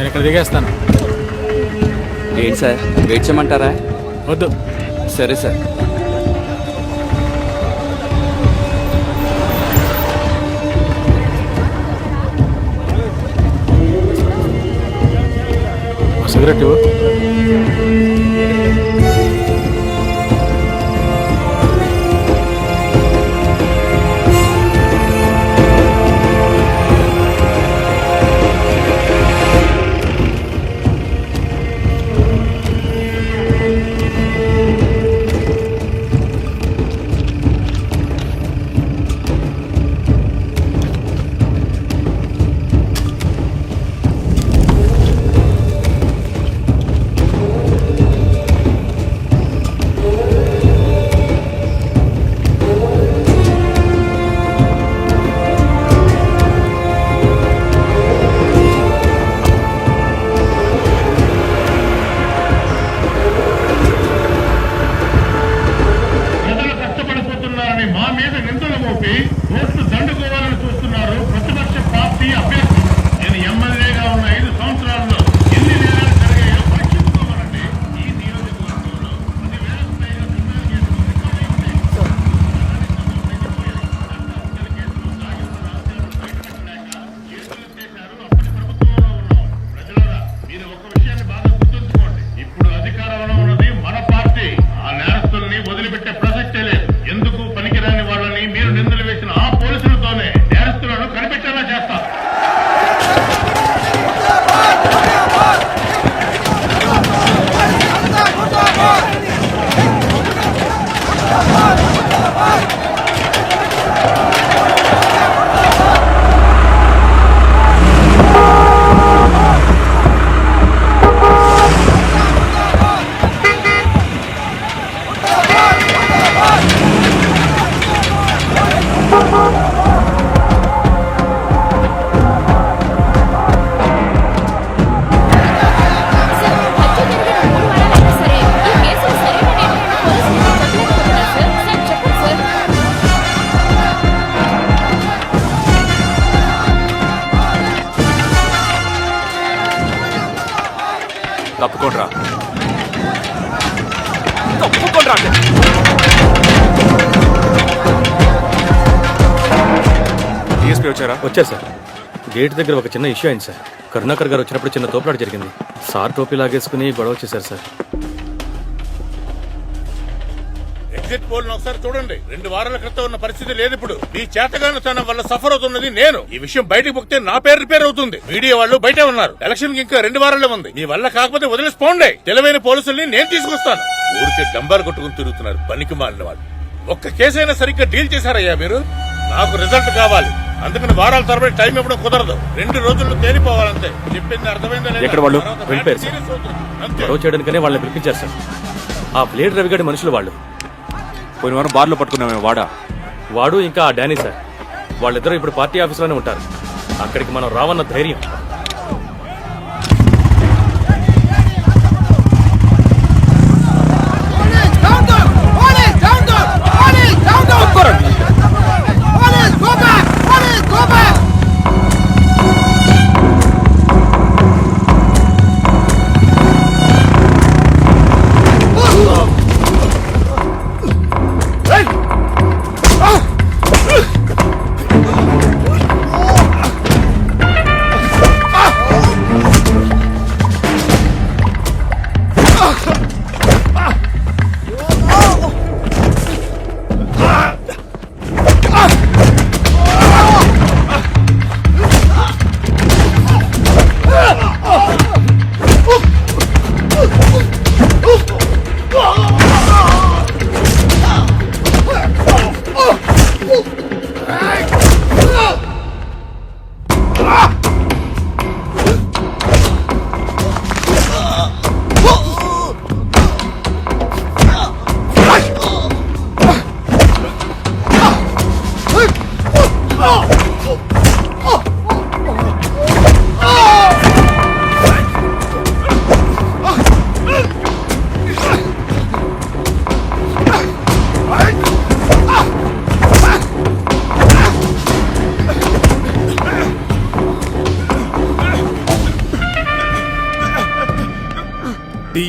నేను ఇక్కడ దిగేస్తాను. ఏంటి సార్? వెయిట్ చేయమంటారా? వద్దు. సరే సార్. సిగరెట్ ఇవ్వు. తప్పుకోండ్రా. తప్పుకోండ్రా అంటే. వచ్చారా? వచ్చారు సార్. గేట్ దగ్గర ఒక చిన్న ఇష్యూ అయింది సార్. కరుణాకర్ గారు వచ్చినప్పుడు చిన్న తోపులాట జరిగింది. సార్ టోపీ లాగేసుకుని గొడవ వచ్చేసారు సార్. ఎగ్జిట్ పోల్ ఒకసారి చూడండి. రెండు వారాల క్రితం ఉన్న పరిస్థితి లేదు ఇప్పుడు మీ చేతగానితనం వల్ల సఫర్ అవుతున్నది నేను. ఈ విషయం బయటకు పొక్కితే నా పేరు రిపేర్ అవుతుంది. మీడియా వాళ్ళు బయటే ఉన్నారు. ఎలక్షన్కి ఇంకా రెండు వారాలే ఉంది. మీ వల్ల కాకపోతే వదిలేసిపోండి. తెలివైన పోలీసుల్ని నేను తీసుకొస్తాను. ఊరికే డంబాలు కొట్టుకుని తిరుగుతున్నారు పనికి మాలిన వాళ్ళు. ఒక్క కేసైనా సరిగ్గా డీల్ చేశారయ్యా మీరు? నాకు రిజల్ట్ కావాలి. అందుకని వారాల తరబడి టైం ఇవ్వడం కుదరదు. రెండు రోజుల్లో తేలిపోవాలంతే. చెప్పింది అర్థమైందా లేదా? ఎక్కడ వాళ్ళు? వెళ్ళిపోయారు సార్. గొడవ చేయడానికనే వాళ్ళని పిలిపించారు సార్. ఆ బ్లేడ్ రవిగాడి మనుషులు వాళ్ళు. పోయిన వారం బార్లో పట్టుకున్నామే వాడా. వాడు ఇంకా ఆ డానీ సార్. వాళ్ళిద్దరూ ఇప్పుడు పార్టీ ఆఫీస్లోనే ఉంటారు. అక్కడికి మనం రావన్న ధైర్యం.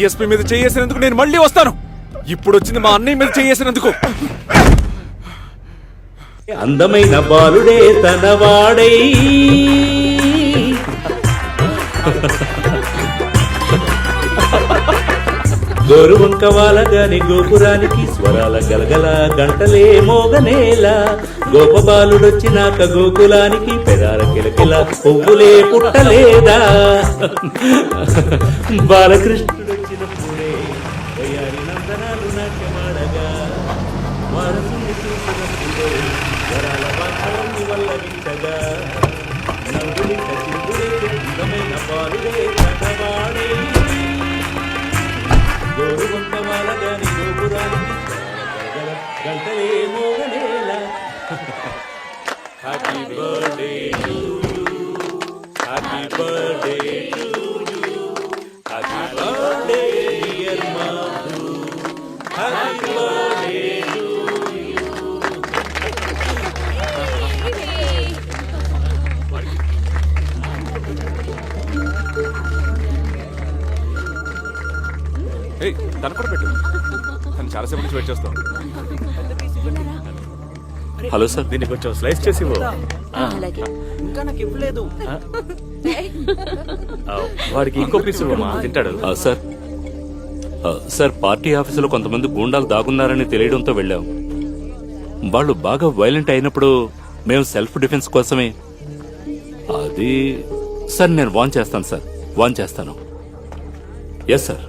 డిఎస్పీ మీద చేసినందుకు నేను మళ్ళీ వస్తాను. ఇప్పుడు వచ్చింది మా అన్నయ్య మీద చేసినందుకు అందమైన బాలుడే తనవాడై. గోరువంక వాలగాని గోపురానికి స్వరాల గలగల గంటలే మోగనేలా. గోపబాలుడొచ్చినాక గోకులానికి పెదాల కిలకిల పువ్వులే పుట్టలేదా? బాలకృష్ణ గంటలే మోగనేలా happy birthday to you happy birthday to you happy birthday dear Madhu happy birthday to ఏయ్ దాని కూడా పెట్టు. చాలాసేపు నుంచి వెయిట్ చేస్తాం హలో సార్. దీన్ని కొంచెం స్లైస్ చేసి ఇవ్వు. ఆ, వాడికి ఇంకో పీస్ ఇవ్వమా తింటాడు. ఆ, సార్. ఆ, సార్ పార్టీ ఆఫీసులో కొంతమంది గూండాలు దాగున్నారని తెలియడంతో వెళ్ళాం. వాళ్ళు బాగా వైలెంట్ అయినప్పుడు మేము సెల్ఫ్ డిఫెన్స్ కోసమే. అది సార్ నేను వాన్ చేస్తాను సార్. వాన్ చేస్తాను. ఎస్ సార్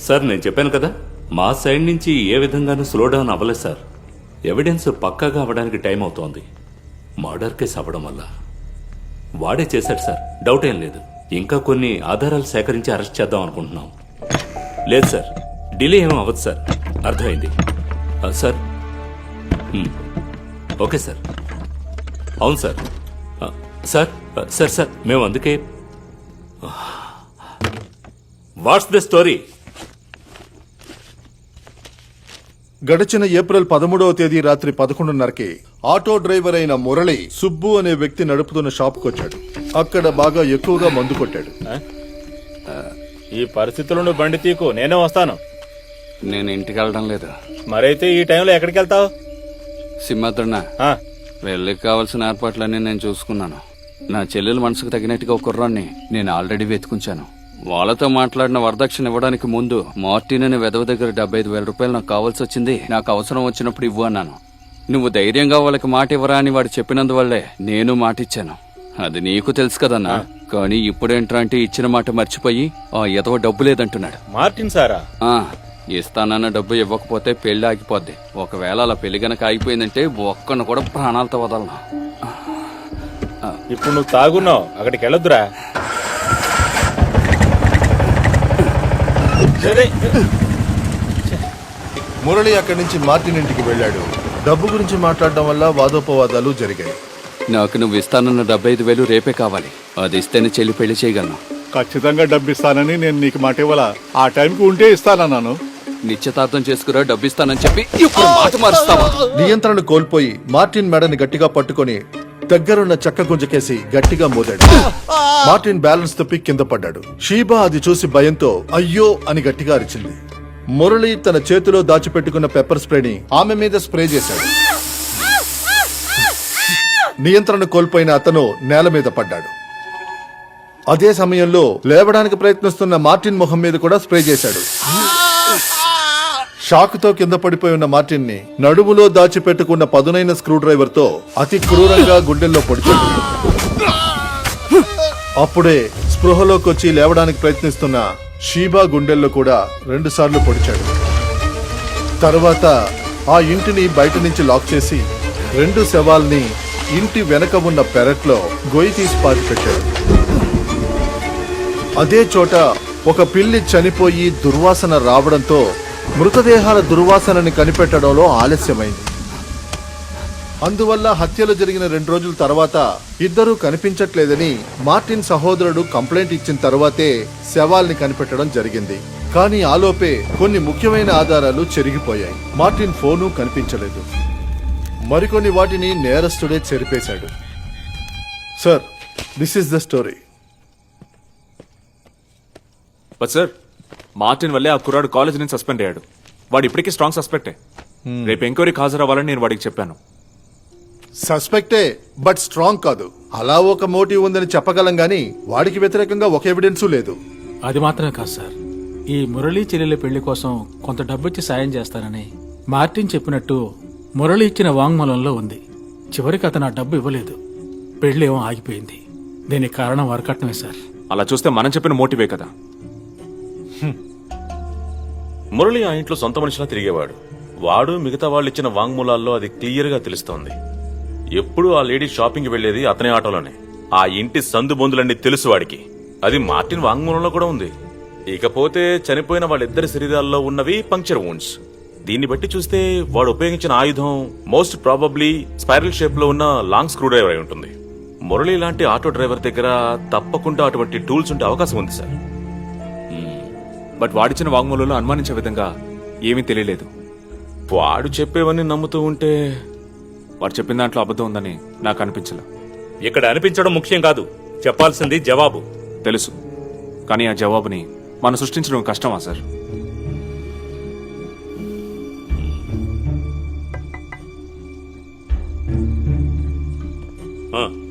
సార్ నేను చెప్పాను కదా? మా సైడ్ నుంచి ఏ విధంగానూ స్లో డౌన్ అవ్వలేదు సార్. ఎవిడెన్స్ పక్కాగా అవ్వడానికి టైం అవుతోంది. మర్డర్ కేసు అవ్వడం వల్ల. వాడే చేశాడు సార్. డౌట్ ఏం లేదు. ఇంకా కొన్ని ఆధారాలు సేకరించి అరెస్ట్ చేద్దాం అనుకుంటున్నాం. లేదు సార్. డిలే ఏం అవ్వదు సార్. అర్థమైంది. సార్. Okay sir. అవును సార్. సార్. Sir sir. మేము అందుకే. What's the story? గడిచిన ఏప్రిల్ పదమూడవ తేదీ రాత్రి పదకొండున్నరకి ఆటో డ్రైవర్ అయిన మురళి సుబ్బు అనే వ్యక్తి నడుపుతున్న షాప్కి వచ్చాడు అక్కడ బాగా ఎక్కువగా మందు కొట్టాడు. ఈ పరిస్థితుల్లో నువ్వు బండి తీకు. నేనే వస్తాను. నేను ఇంటికి వెళ్ళడం లేదు. మరైతే ఈ టైంలో ఎక్కడికి వెళ్తావు సింహాద్రన్న వెళ్ళకి కావాల్సిన ఏర్పాట్లన్నీ నేను చూసుకున్నాను. నా చెల్లెల మనసుకు తగినట్టుగా ఒక కుర్రాన్ని నేను ఆల్రెడీ వెతుకుంచాను. వాళ్ళతో మాట్లాడిన వరదక్షిణ ఇవ్వడానికి ముందు మార్టిన్ అనే వెదవ దగ్గర డెబ్బై ఐదు వేల రూపాయలు నాకు కావాల్సి వచ్చింది. నాకు అవసరం వచ్చినప్పుడు ఇవ్వు అన్నాను. నువ్వు ధైర్యంగా వాళ్ళకి మాట ఇవ్వరా అని వాడు చెప్పినందువల్లే నేను మాట ఇచ్చాను. అది నీకు తెలుసు కదన్నా. కానీ ఇప్పుడేంట్రా అంటే ఇచ్చిన మాట మర్చిపోయి ఆ ఎదవ డబ్బు లేదంటున్నాడు. మార్టిన్ సారా? ఆ ఇస్తానన్న డబ్బు ఇవ్వకపోతే పెళ్ళి ఆగిపోద్ది. ఒకవేళ అలా పెళ్ళి గనక ఆగిపోయిందంటే ఒక్కను కూడా ప్రాణాలతో వదలను. ఇప్పుడు నువ్వు తాగున్నావు. అక్కడికి వెళ్ళొద్దురా. మురళి అక్కడి నుంచి మార్టిన్ ఇంటికి వెళ్ళాడు. డబ్బు గురించి మాట్లాడడం వల్ల వాదోపవాదాలు జరిగాయి. నాకు నువ్వు ఇస్తానన్న డెబ్బై ఐదు వేలు రేపే కావాలి. అది ఇస్తేనే చెల్లి పెళ్ళి చేయగలను. ఖచ్చితంగా డబ్బు ఇస్తానని నేను నీకు మాట ఇవ్వాలా? ఆ టైంకి ఉంటే ఇస్తానన్నాను. నిశ్చితార్థం చేసుకురా డబ్బు ఇస్తానని చెప్పి ఇప్పుడు మాట మారుస్తావా? నియంత్రణ కోల్పోయి మార్టిన్ మెడని గట్టిగా పట్టుకొని దగ్గరున్న చెక్క గుంజకేసి గట్టిగా మోదాడు. మార్టిన్ బ్యాలెన్స్ తప్పి కింద పడ్డాడు. షీబా అది చూసి భయంతో అయ్యో అని గట్టిగా అరిచింది. మురళి తన చేతిలో దాచిపెట్టుకున్న పెప్పర్ స్ప్రేని ఆమె మీద స్ప్రే చేశాడు. నియంత్రణ కోల్పోయిన అతను నేల మీద పడ్డాడు. అదే సమయంలో లేవడానికి ప్రయత్నిస్తున్న మార్టిన్ మొహం మీద కూడా స్ప్రే చేశాడు. షాకుతో కింద పడిపోయి ఉన్న మార్టిన్ని నడుములో దాచిపెట్టుకున్న పదునైన స్క్రూ డ్రైవర్తో అతి క్రూరంగా గుండెల్లో పొడిచాడు అప్పుడే స్పృహలోకొచ్చి లేవడానికి ప్రయత్నిస్తున్న షీబా గుండెల్లో కూడా రెండుసార్లు పొడిచాడు. తర్వాత ఆ ఇంటిని బయట నుంచి లాక్ చేసి రెండు శవాల్ని ఇంటి వెనక ఉన్న పెరట్లో గొయ్యి తీసి పాతిపెట్టాడు. అదే చోట ఒక పిల్లి చనిపోయి దుర్వాసన రావడంతో మృతదేహాల దుర్వాసనని కనిపెట్టడంలో ఆలస్యమైంది. అందువల్ల హత్యలు జరిగిన రెండు రోజుల తర్వాత ఇద్దరూ కనిపించట్లేదని మార్టిన్ సహోదరుడు కంప్లైంట్ ఇచ్చిన తర్వాతే శవాల్ని కనిపెట్టడం జరిగింది. కానీ ఆలోపే కొన్ని ముఖ్యమైన ఆధారాలు చెరిగిపోయాయి. మార్టిన్ ఫోను కనిపించలేదు. మరికొన్ని వాటిని నేరస్తుడే చెరిపేశాడు. Sir this is the story. But sir Martin వల్లే ఆ కుర్రాడు కాలేజ్ నుంచి సస్పెండ్ అయ్యాడు. వాడు ఇప్పటికీ స్ట్రాంగ్ సస్పెక్టే. రేపు ఎంక్వైరీకి హాజరవ్వాలని నేను వాడికి చెప్పాను. సస్పెక్టే బట్ స్ట్రాంగ్ కాదు. అలా ఒక మోటివ్ ఉందని చెప్పగలం గాని వాడికి వ్యతిరేకంగా ఒక ఎవిడెన్సు లేదు. అది మాత్రమే కాదు సార్. ఈ మురళీ చెల్లెల పెళ్ళి కోసం కొంత డబ్బిచ్చి సాయం చేస్తానని మార్టిన్ చెప్పినట్టు మురళి ఇచ్చిన వాంగ్మూలంలో ఉంది. చివరికి అతను ఆ డబ్బు ఇవ్వలేదు. పెళ్ళి ఏమో ఆగిపోయింది. దీనికి కారణం వరకట్నమే సార్. అలా చూస్తే మనం చెప్పిన మోటివే కదా. మురళి ఆ ఇంట్లో సొంత మనిషిలా తిరిగేవాడు. వాడు మిగతా వాళ్ళు ఇచ్చిన వాంగ్మూలాల్లో అది క్లియర్గా తెలుస్తోంది. ఎప్పుడు ఆ లేడీ షాపింగ్ వెళ్ళేది అతనే ఆటోలోనే. ఆ ఇంటి సందు బొందులన్నీ తెలుసు వాడికి. అది మార్టిన్ వాంగ్మూలంలో కూడా ఉంది. ఇకపోతే చనిపోయిన వాళ్ళిద్దరి శరీరాల్లో ఉన్నవి పంక్చర్ వూండ్స్. దీన్ని బట్టి చూస్తే వాడు ఉపయోగించిన ఆయుధం మోస్ట్ ప్రాబబ్లీ స్పైరల్ షేప్లో ఉన్న లాంగ్ స్క్రూ డ్రైవర్ అయి ఉంటుంది. మురళి లాంటి ఆటో డ్రైవర్ దగ్గర తప్పకుండా అటువంటి టూల్స్ ఉండే అవకాశం ఉంది సార్. బట్ వాడిచ్చిన వాంగ్మూలంలో అనుమానించే విధంగా ఏమీ తెలియలేదు. వాడు చెప్పేవన్నీ నమ్ముతూ ఉంటే వాడు చెప్పిన దాంట్లో అబద్ధం ఉందని నాకు అనిపించలే. ఇక్కడ అనిపించడం ముఖ్యం కాదు. చెప్పాల్సింది జవాబు. తెలుసు. కానీ ఆ జవాబుని మనం సృష్టించడం కష్టమా సార్? ఆ,